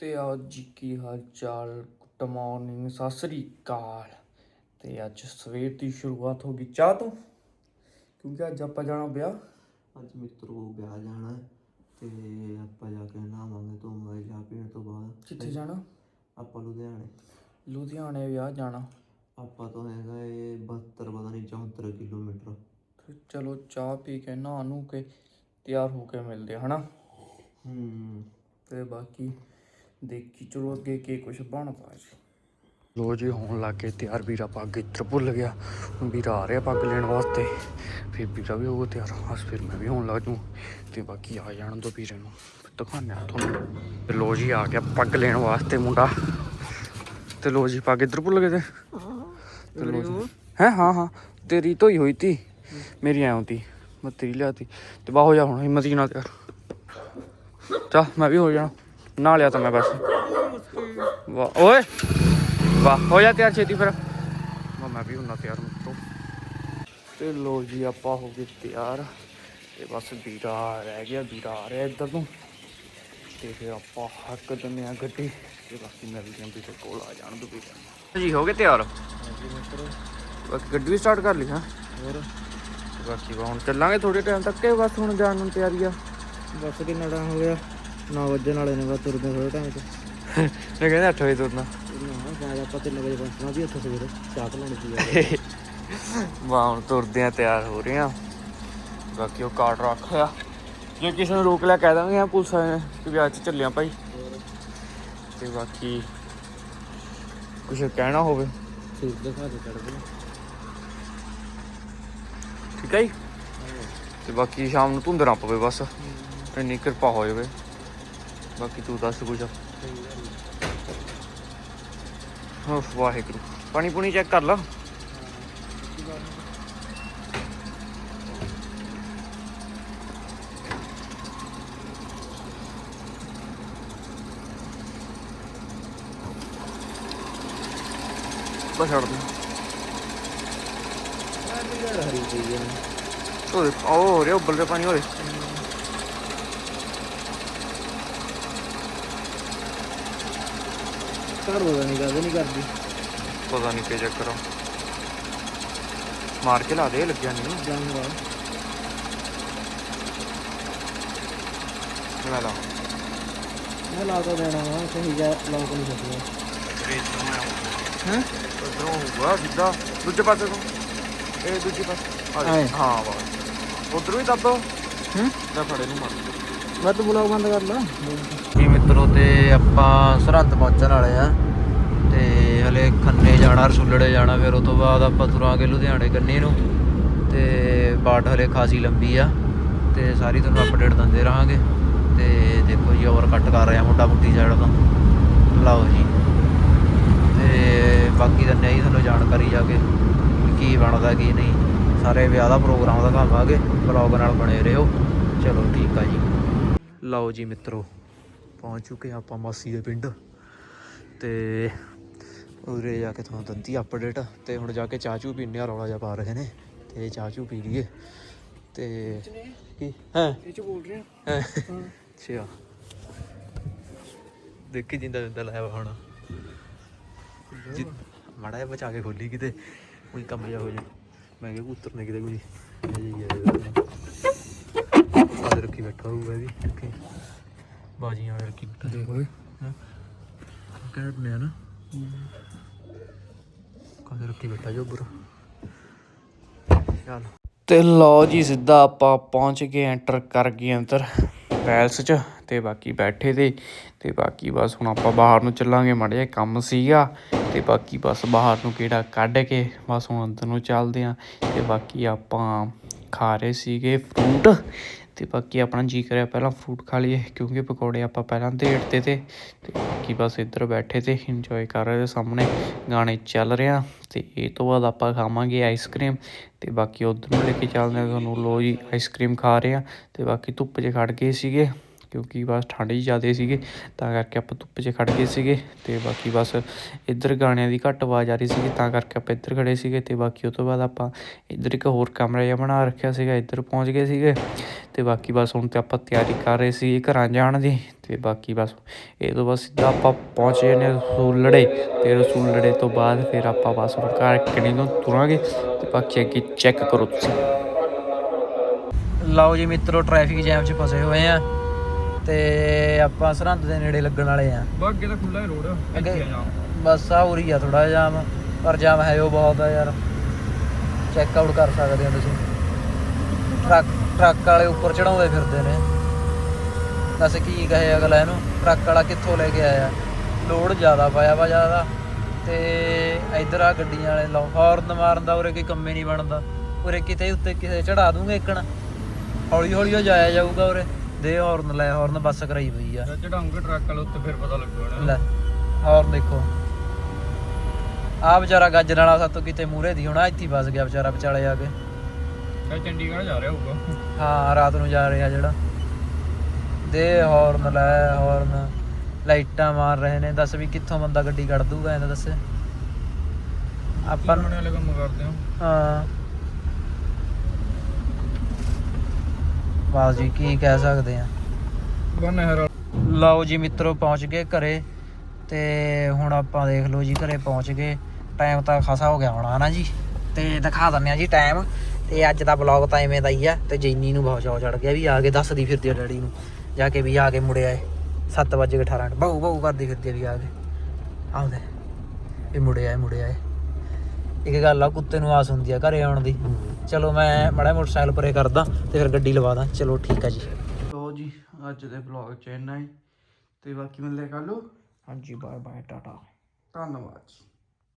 ਤੇ ਅੱਜ ਜੀ ਕੀ ਹਾਲ ਚਾਲ? ਗੁੱਡ ਮਾਰਨਿੰਗ ਸਤਿ ਸ੍ਰੀ ਅਕਾਲ। ਤੇ ਅੱਜ ਸਵੇਰ ਦੀ ਸ਼ੁਰੂਆਤ ਹੋ ਗਈ। ਚਾਹ ਤੋਂ? ਕਿਉਂਕਿ ਅੱਜ ਆਪਾਂ ਜਾਣਾ ਵਿਆਹ। ਅੱਜ ਮਿੱਤਰੋ ਵਿਆਹ ਜਾਣਾ ਹੈ ਤੇ ਆਪਾਂ ਜਾ ਕੇ ਨਹਾਵਾਂਗੇ ਧੋਵਾਂਗੇ ਚਾਹ ਪੀਣ ਤੋਂ ਬਾਅਦ। ਕਿੱਥੇ ਜਾਣਾ? ਆਪਾਂ ਲੁਧਿਆਣੇ। ਲੁਧਿਆਣੇ ਵਿਆਹ ਜਾਣਾ। ਆਪਾਂ ਤੋਂ ਹੈਗਾ ਇਹ 72 ਪਤਾ ਨਹੀਂ 74 ਕਿਲੋਮੀਟਰ। ਤੇ ਚਲੋ ਚਾਹ ਪੀ ਕੇ ਨਹਾ ਨੂੰ ਕੇ ਤਿਆਰ ਹੋ ਕੇ ਮਿਲਦੇ ਹਨਾ? ਹੂੰ। ਤੇ ਬਾਕੀ ਦੇਖੀ, ਚਲੋ ਅੱਗੇ ਕੀ ਕੁਝ ਬਣਦਾ ਜੀ ਲੋ ਜੀ, ਹੋਣ ਲੱਗ ਗਏ ਤਿਆਰ ਵੀਰਾ ਪੱਗ ਇੱਧਰ ਭੁੱਲ ਗਿਆ। ਹੁਣ ਵੀਰਾ ਆ ਰਿਹਾ ਪੱਗ ਲੈਣ ਵਾਸਤੇ। ਫਿਰ ਵੀਰਾ ਵੀ ਹੋਊਗਾ ਤਿਆਰ ਬਸ ਫਿਰ ਮੈਂ ਵੀ ਹੋਣ ਲੱਗ ਜੂ। ਤੇ ਬਾਕੀ ਆ ਜਾਣ ਦੋ ਵੀਰੇ ਨੂੰ। ਦਿਖਾਉਂਦੇ ਆ ਤੁਹਾਨੂੰ। ਤੇ ਲੋ ਜੀ, ਆ ਗਿਆ ਪੱਗ ਲੈਣ ਵਾਸਤੇ ਮੁੰਡਾ। ਤੇ ਲੋ ਜੀ, ਪੱਗ ਇੱਧਰ ਭੁੱਲ ਗਏ ਤੇ। ਤੇ ਲੋ ਜੀ। ਹੈ, ਹਾਂ ਹਾਂ। ਤੇਰੀ ਧੋਈ ਹੋਈ ਤੀ। ਮੇਰੀ ਐਂ ਹੁੰਦੀ। ਮੈਂ ਤੇਰੀ ਲਿਆਤੀ। ਤੇ ਵਾਹ ਹੋ ਜਾ ਹੁਣ ਹਿੰਮਤ ਜੀ ਨਾਲ ਤਿਆਰ। ਚੱਲ, ਮੈਂ ਵੀ ਹੋ ਜਾਣਾ। ਨਾ ਲਿਆ ਤਾਂ ਮੈਂ ਬਸ ਵਾਹ ਓਏ ਵਾਹ ਹੋ ਜਾ ਤਿਆਰ ਛੇਤੀ ਫਿਰ ਮੈਂ ਵੀ ਹੁੰਨਾ ਤਿਆਰ ਮਿੱਤਰੋ ਤੇ ਲੋ ਜੀ ਆਪਾਂ ਹੋ ਗਏ ਤਿਆਰ ਤੇ ਬਸ ਵੀਰਾ ਰਹਿ ਗਿਆ ਵੀਰਾ ਆ ਰਿਹਾ ਇੱਧਰ ਨੂੰ ਤੇ ਫਿਰ ਆਪਾਂ ਹੱਕ ਦਿੰਦੇ ਆ ਗੱਡੀ ਤੇ ਬਾਕੀ ਮੈਂ ਵੀ ਜੰਬੀ ਕੋਲ ਆ ਜਾਣ ਦੋ ਵੀਰਾ ਜੀ ਹੋ ਗਏ ਤਿਆਰ ਬਾਕੀ ਗੱਡੀ ਵੀ ਸਟਾਰਟ ਕਰ ਲਈ ਹਾਂ ਹੋਰ ਬਾਕੀ ਵਾ ਹੁਣ ਚੱਲਾਂਗੇ ਥੋੜੇ ਟਾਈਮ ਤੱਕ ਕਿ ਬਸ ਹੁਣ ਜਾਣ ਨੂੰ ਤਿਆਰੀ ਆ ਬਸ ਕਿੰਨਾ ਟਾਈਮ ਹੋ ਗਿਆ 9 ਵਜੇ ਨਾਲੇ ਨੇ ਬਸ ਤੁਰਦੇ ਥੋੜੇ ਟਾਈਮ ਤੇ ਮੈਂ ਕਹਿੰਦਾ 8 ਵਜੇ ਤੁਰਨਾ। ਨਾ ਸ਼ਾਇਦ ਆਪਾਂ 3 ਵਜੇ ਪਹੁੰਚਣਾ ਵੀ ਉੱਥੇ ਸਵੇਰੇ ਚਾਹ ਲੈਣੀ ਸੀ। ਵਾਹ ਹੁਣ ਤੁਰਦੇ ਆ ਤਿਆਰ ਹੋ ਰਹੇ ਆ ਬਾਕੀ ਉਹ ਕਾਰਡ ਰੱਖ ਲਿਆ ਜੇ ਕਿਸੇ ਨੂੰ ਰੋਕ ਲਿਆ ਕਹਿ ਦਾਂਗੇ ਆ ਪੁਲਿਸ ਆਏ ਨੇ ਕਿ ਵਿਆਹ 'ਚ ਚੱਲਿਆ ਭਾਈ। ਤੇ ਬਾਕੀ ਕੁਝ ਕਹਿਣਾ ਹੋਵੇ। ਸੂਟ ਦਿਖਾ ਦੇ ਚੜਦੇ ਠੀਕ ਹੈ ਤੇ ਬਾਕੀ ਸ਼ਾਮ ਨੂੰ ਧੁੰਦ ਨਾ ਪਵੇ ਬਸ। ਇੰਨੀ ਕਿਰਪਾ ਹੋ ਜਾਵੇ। ਬਾਕੀ ਤੂੰ ਦੱਸ ਕੁਝ। ਹੋ ਵਾਹਿਗੁਰੂ। ਪਾਣੀ ਪੂਣੀ ਚੈੱਕ ਕਰ ਲਾ। ਬਸ ਛੱਡ ਦੇ। ਹਰੀ ਚੀਜ਼ ਹੈ ਉਹ ਦੇਖ, ਉਹ ਹੋ ਰਿਹਾ ਉੱਬਲ ਰਿਹਾ ਪਾਣੀ ਹੋਰੇ ਦਾ ਨਹੀਂ ਕਰਦੇ ਨਹੀਂ ਕਰਦੀ। ਪਤਾ ਨਹੀਂ ਕੀ ਚੱਕਰ। ਆ ਮਾਰ ਕੇ ਲਾ ਦੇ ਲੱਗਿਆ ਨਹੀਂ ਜਾਊਂਗਾ ਮੈਂ ਲਾ ਮੈਂ ਲਾ ਤਾਂ ਦੇਣਾ ਵਾ ਸਹੀ ਜਾ ਲੌਕ ਨਹੀਂ ਸਕਦਾ ਹੈ? ਉਧਰੋਂ ਹੋਊਗਾ ਸਿੱਧਾ। ਦੂਜੇ ਪਾਸੇ ਤੋਂ। ਇਹ ਦੂਜੇ ਪਾਸੇ। ਆ ਜਾ। ਆਏ। ਹਾਂ ਬਸ ਉਧਰੋਂ ਹੀ ਦੱਬ ਹੂੰ? ਲੈ ਫੜੇ ਨੂੰ ਮਾਰ ਮੈਂ ਤਾਂ ਬਲੌਗ ਬੰਦ ਕਰ ਲਾ। ਜੀ ਮਿੱਤਰੋ, ਤੇ ਆਪਾਂ ਸਰਹੰਦ ਪਹੁੰਚਣ ਵਾਲੇ ਆ ਤੇ ਹਲੇ ਖੰਨੇ ਜਾਣਾ, ਰਸੂਲੜੇ ਜਾਣਾ, ਫਿਰ ਉਸ ਤੋਂ ਬਾਅਦ ਆਪਾਂ ਤੁਰਾਂਗੇ ਲੁਧਿਆਣੇ ਕੰਨੀ ਨੂੰ। ਤੇ ਬਾਟ ਹਲੇ ਖਾਸੀ ਲੰਬੀ ਆ। ਤੇ ਸਾਰੀ ਤੁਹਾਨੂੰ ਅਪਡੇਟ ਦਿੰਦੇ ਰਹਾਂਗੇ। ਤੇ ਦੇਖੋ ਜੀ ਓਵਰ ਕੱਟ ਕਰ ਰਿਹਾ ਮੋਟਾ ਮੁੱਟੀ ਸਾਈਡ ਤੋਂ। ਲਾਓ ਜੀ। ਤੇ ਬਾਕੀ ਤਾਂ ਨਹੀਂ ਤੁਹਾਨੂੰ ਜਾਣਕਾਰੀ ਜਾ ਕੇ ਵੀ ਕੀ ਬਣਦਾ, ਕੀ ਨਹੀਂ। ਸਾਰੇ ਵਿਆਹ ਦਾ ਪ੍ਰੋਗਰਾਮ ਦਿਖਾਵਾਂਗੇ। ਬਲੌਗ ਨਾਲ ਬਣੇ ਰਹੋ। ਚਲੋ ਠੀਕ ਆ ਜੀ। ਲਓ ਜੀ ਮਿੱਤਰੋ ਪਹੁੰਚ ਚੁੱਕੇ ਆਪਾਂ ਮਾਸੀ ਦੇ ਪਿੰਡ ਤੇ ਉਰੇ ਜਾ ਕੇ ਤੁਹਾਨੂੰ ਦੰਦੀ ਅਪਡੇਟ ਤੇ ਹੁਣ ਜਾ ਕੇ ਚਾਹ ਚੂ ਪੀਣੇ ਆ ਰੌਲਾ ਜਿਹਾ ਪਾ ਰਹੇ ਨੇ ਤੇ ਚਾਹ ਚੂ ਪੀ ਲਈਏ ਤੇ ਕੀ? ਹੈ? ਇਹ ਚ ਬੋਲ ਰਿਹਾ। ਹੈਂ। ਅੱਛਾ। ਦੇਖੀ ਜਿੰਦਾ ਜਿੰਦਾ ਲਾਇਆ ਹੁਣ। ਜੀ ਮਾੜਾ ਜਿਹਾ ਬਚਾ ਕੇ ਖੋਲੀ ਕਿਤੇ ਕੋਈ ਕੰਮ ਜਿਹਾ ਹੋ ਜਾ। ਮੈਂ ਕਿਹਾ ਕਬੂਤਰ ਨੇ ਕਿਤੇ ਕੋਈ ਆਦਰ ਰੱਖੀ ਬੈਠਾ ਹੋਊਗਾ ਵੀ। ਓਕੇ। ਬਾਜੀਆਂ ਵਾਲੇ ਰੱਖੀ ਬੈਠਾ। ਦੇਖ ਓਏ। ਕਹਿ ਨੇ ਨਾ। ਕਾਦਰ ਰੱਖੀ ਬੈਠਾ ਜੋ ਬੁਰਾ ਚੱਲ। ਤੇ ਲਓ ਜੀ ਸਿੱਧਾ ਆਪਾਂ ਪਹੁੰਚ ਕੇ ਐਂਟਰ ਕਰ ਗਏ ਅੰਦਰ ਪੈਲਸ 'ਚ ਤੇ ਬਾਕੀ ਬੈਠੇ ਤੇ। ਤੇ ਬਾਕੀ ਬਸ ਹੁਣ ਆਪਾਂ ਬਾਹਰ ਨੂੰ ਚੱਲਾਂਗੇ ਮਾੜਾ ਜਿਹਾ ਕੰਮ ਸੀਗਾ। ਤੇ ਬਾਕੀ ਬਸ ਬਾਹਰ ਨੂੰ ਕਿਹੜਾ ਕੱਢ ਕੇ ਬਸ ਹੁਣ ਅੰਦਰ ਨੂੰ ਚੱਲਦੇ ਆਂ ਤੇ ਬਾਕੀ ਆਪਾਂ ਖਾ ਰਹੇ ਸੀਗੇ ਫਰੂਟ ਤੇ ਬਾਕੀ ਆਪਣਾ ਜੀ ਕਰਿਆ ਪਹਿਲਾਂ ਫਰੂਟ ਖਾ ਲਈਏ, ਕਿਉਂਕਿ ਪਕੌੜੇ ਆਪਾਂ ਪਹਿਲਾਂ ਢੇੜਤੇ ਤੇ ਤੇ ਬਾਕੀ ਬਸ ਇੱਧਰ ਬੈਠੇ ਤੇ ਇੰਜੋਏ ਕਰ ਰਹੇ ਸਾਹਮਣੇ, ਗਾਣੇ ਚੱਲ ਰਿਹਾ ਤੇ ਇਹ ਤੋਂ ਬਾਅਦ ਆਪਾਂ ਖਾਵਾਂਗੇ ਆਈਸਕ੍ਰੀਮ ਤੇ ਬਾਕੀ ਉਧਰ ਨੂੰ ਲੈ ਕੇ ਚੱਲਦੇ ਆ ਤੁਹਾਨੂੰ ਲੋ ਜੀ ਆਈਸਕ੍ਰੀਮ ਖਾ ਰਹੇ ਆ ਤੇ ਬਾਕੀ ਧੁੱਪ 'ਚ ਖੜ ਗਏ ਸੀਗੇ ਕਿਉਂਕਿ ਬਸ ਠੰਡ ਹੀ ਜ਼ਿਆਦਾ ਸੀਗੇ, ਤਾਂ ਕਰਕੇ ਆਪਾਂ ਧੁੱਪ 'ਚ ਖੜ ਗਏ ਸੀਗੇ ਤੇ ਬਾਕੀ ਬਸ ਇੱਧਰ ਗਾਣਿਆਂ ਦੀ ਘੱਟ ਆਵਾਜ਼ ਆ ਰਹੀ ਸੀਗੀ, ਤਾਂ ਕਰਕੇ ਆਪਾਂ ਇੱਧਰ ਖੜੇ ਸੀਗੇ ਤੇ ਬਾਕੀ ਉਹ ਤੋਂ ਬਾਅਦ ਆਪਾਂ ਇੱਧਰ ਇੱਕ ਹੋਰ ਕਮਰਾ ਜਿਹਾ ਬਣਾ ਰੱਖਿਆ ਸੀਗਾ, ਇੱਧਰ ਪਹੁੰਚ ਗਏ ਸੀਗੇ ਤੇ ਬਾਕੀ ਬਸ ਹੁਣ ਤੇ ਆਪਾਂ ਤਿਆਰੀ ਕਰ ਰਹੇ ਸੀ ਘਰਾਂ ਜਾਣ ਦੀ ਤੇ ਬਾਕੀ ਬਸ ਇਹ ਤੋਂ ਬਸ ਸਿੱਧਾ ਆਪਾਂ ਪਹੁੰਚ ਨੇ ਰਸੂਲੜੇ ਤੇ ਰਸੂਲੜੇ ਤੋਂ ਬਾਅਦ ਫਿਰ ਆਪਾਂ ਬਸ ਹੁਣ ਘਰ ਕਿਣੀ ਤੋਂ ਤੁਰਾਂਗੇ ਤੇ ਬਾਕੀ ਅੱਗੇ ਚੈੱਕ ਕਰੋ ਤੁਸੀਂ। ਲਓ ਜੀ ਮਿੱਤਰੋ ਟ੍ਰੈਫਿਕ ਜੈਮ 'ਚ ਫਸੇ ਹੋਏ ਆ ਤੇ ਆਪਾਂ ਸਰਹੰਦ ਦੇ ਨੇੜੇ ਲੱਗਣ ਵਾਲੇ ਆ। ਅੱਗੇ ਤਾਂ ਖੁੱਲਾ ਰੋਡ ਅੱਗੇ ਬਸ ਆ ਉਰੀ ਆ ਥੋੜਾ ਜਾਮ ਪਰ ਜਾਮ ਹੈ ਉਹ ਬਹੁਤ ਆ ਯਾਰ। ਚੈੱਕ ਆਊਟ ਕਰ ਸਕਦੇ ਹੋ ਤੁਸੀਂ। ਟਰੱਕ ਟਰੱਕ ਵਾਲੇ ਉੱਪਰ ਚੜਾਉਂਦੇ ਫਿਰਦੇ ਨੇ। ਦੱਸ ਕੀ ਕਹੇ ਅਗਲਾ ਇਹਨੂੰ? ਟਰੱਕ ਵਾਲਾ ਕਿੱਥੋਂ ਲੈ ਕੇ ਆਇਆ? ਲੋਡ ਜ਼ਿਆਦਾ ਪਾਇਆ ਵਾ ਜ਼ਿਆਦਾ। ਤੇ ਇਧਰ ਆ ਗੱਡੀਆਂ ਵਾਲੇ ਲਾਓ ਹਾਰਨ ਮਾਰਨ ਦਾ ਉਰੇ ਕੋਈ ਕੰਮੇ ਨਹੀਂ ਬਣਦਾ। ਉਰੇ ਕਿਤੇ ਉੱਤੇ ਕਿਸੇ ਚੜਾ ਦੂੰਗੇ ਇੱਕਣ ਹੌਲੀ ਹੌਲੀ ਉਹ ਜਾਇਆ ਜਾਊਗਾ ਉਰੇ। ਦੇ ਹਾਰਨ ਲੈ ਹਾਰਨ ਬੱਸ ਕਰਾਈ ਪਈ ਆ। ਚੜਾਉਂਗੇ ਟਰੱਕ ਵਾਲੇ ਉੱਤੇ ਫਿਰ ਪਤਾ ਲੱਗੂਗਾ ਲੈ ਹਾਰਨ ਦੇਖੋ। ਆ ਵਿਚਾਰਾ ਗੱਜਣ ਵਾਲਾ ਸਾਤੋਂ ਕਿਤੇ ਮੂਰੇ ਦੀ ਹੋਣਾ ਇੱਥੇ ਫਸ ਗਿਆ ਵਿਚਾਰਾ ਵਿਚਾਲੇ ਆ ਕੇ। ਇਹ ਚੰਡੀਗੜ੍ਹ ਜਾ ਰਿਹਾ ਹੋਊਗਾ। ਹਾਂ ਰਾਤ ਨੂੰ ਜਾ ਰਿਹਾ ਜਿਹੜਾ। ਦੇ ਹਾਰਨ ਲੈ ਹਾਰਨ ਲਾਈਟਾਂ ਮਾਰ ਰਹੇ ਨੇ। ਦੱਸ ਵੀ ਕਿੱਥੋਂ ਬੰਦਾ ਗੱਡੀ ਕੱਢ ਦੂਗਾ ਇਹਦਾ ਦੱਸ। ਆਪਾਂ ਨੂੰ- ਵਾਲੇ ਕੰਮ ਕਰਦੇ ਹੋ? ਹਾਂ। ਵਾਹ ਜੀ ਕੀ ਕਹਿ ਸਕਦੇ ਆ। ਲਓ ਜੀ ਮਿੱਤਰੋ ਪਹੁੰਚ ਗਏ ਘਰੇ। ਤੇ ਹੁਣ ਆਪਾਂ ਦੇਖ ਲਓ ਜੀ ਘਰੇ ਪਹੁੰਚ ਗਏ। ਟਾਈਮ ਤਾਂ ਖਾਸਾ ਹੋ ਗਿਆ ਹੋਣਾ ਹਨਾ ਜੀ? ਤੇ ਦਿਖਾ ਦਿੰਨੇ ਆ ਜੀ ਟਾਈਮ। ਤੇ ਅੱਜ ਦਾ ਬਲੌਗ ਤਾਂ ਐਵੇਂ ਦਾ ਹੀ ਆ ਤੇ ਜੈਨੀ ਨੂੰ ਬਹੁਤ ਚਾਅ ਚੜ ਗਿਆ ਵੀ ਆ ਕੇ ਦੱਸਦੀ ਫਿਰਦੀ ਆ ਡੈਡੀ ਨੂੰ ਜਾ ਕੇ ਵੀ ਆ ਕੇ ਮੁੜਿਆ ਏ 7 ਵਜੇ 18 ਮਿੰਟ ਬਹੁ ਬਹੁ ਕਰਦੀ ਫਿਰਦੀ ਆ ਵੀ ਆ ਕੇ ਆਉਂਦੇ ਇਹ ਮੁੜਿਆ ਏ ਮੁੜਿਆ ਏ ਇੱਕ ਗੱਲ ਆ ਕੁੱਤੇ ਨੂੰ ਆਸ ਹੁੰਦੀ ਆ ਘਰੇ ਆਉਣ ਦੀ ਚਲੋ ਮੈਂ ਮੜਾ ਮੋਟਰਸਾਈਕਲ ਪਰੇ ਕਰਦਾ ਤੇ ਫਿਰ ਗੱਡੀ ਲਵਾ ਦਾਂ ਚਲੋ ਠੀਕ ਆ ਜੀ। ਲੋ ਜੀ ਅੱਜ ਦੇ ਬਲੌਗ ਚ ਇੰਨਾ ਹੀ ਤੇ ਬਾਕੀ ਮਿਲਦੇ ਕੱਲ ਹਾਂਜੀ ਬਾਏ ਬਾਏ ਟਾਟਾ। ਧੰਨਵਾਦ ਜੀ।